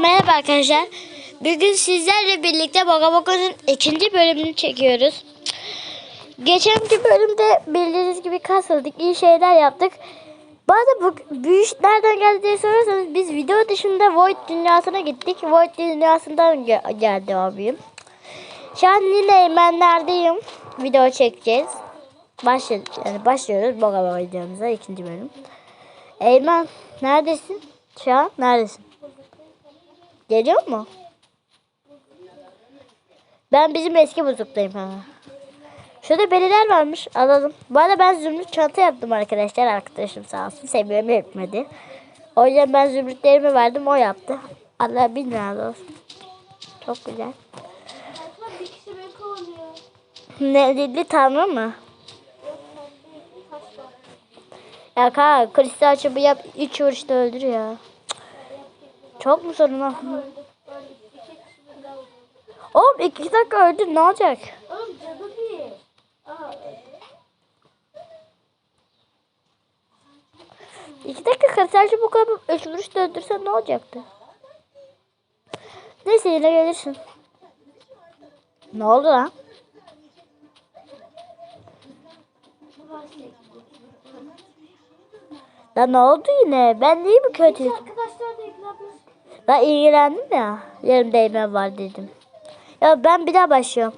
Merhaba arkadaşlar. Bugün sizlerle birlikte Boga Boga'nın ikinci bölümünü çekiyoruz. Geçenki bölümde bildiğiniz gibi kasıldık, iyi şeyler yaptık. Arada bu büyü nereden geldi diye sorarsanız biz video dışında Void dünyasına gittik. Void dünyasından ge- geldi abim. Şu an yine Eymenler'deyim. Video çekeceğiz. Başlıyoruz. Yani başlıyoruz Boga Boga videomuza ikinci bölüm. Eymen neredesin? Şu an neredesin? Geliyor mu? Ben bizim eski buzuktayım ha. Şurada beliler varmış. Alalım. Bu arada ben zümrüt çanta yaptım arkadaşlar. Arkadaşım sağ olsun. Sevmiyorum yapmadı. O yüzden ben zümrütlerimi verdim. O yaptı. Allah bin razı olsun. Çok güzel. Ne dedi tanrı mı? Ya kanka kristal çubuğu yap. Üç vuruşta öldür ya. Çok mu sorun vurdu. Oğlum iki dakika öldür ne olacak? Oğlum cadı bir. Aa, İki dakika çubuğu kapıp üç vuruşta öldürsen ne olacaktı? Neyse yine gelirsin. Ne oldu lan? Lan ne oldu yine? Ben değil mi kötü? Ben ilgilendim ya. Yarım değme var dedim. Ya ben bir daha başlıyorum.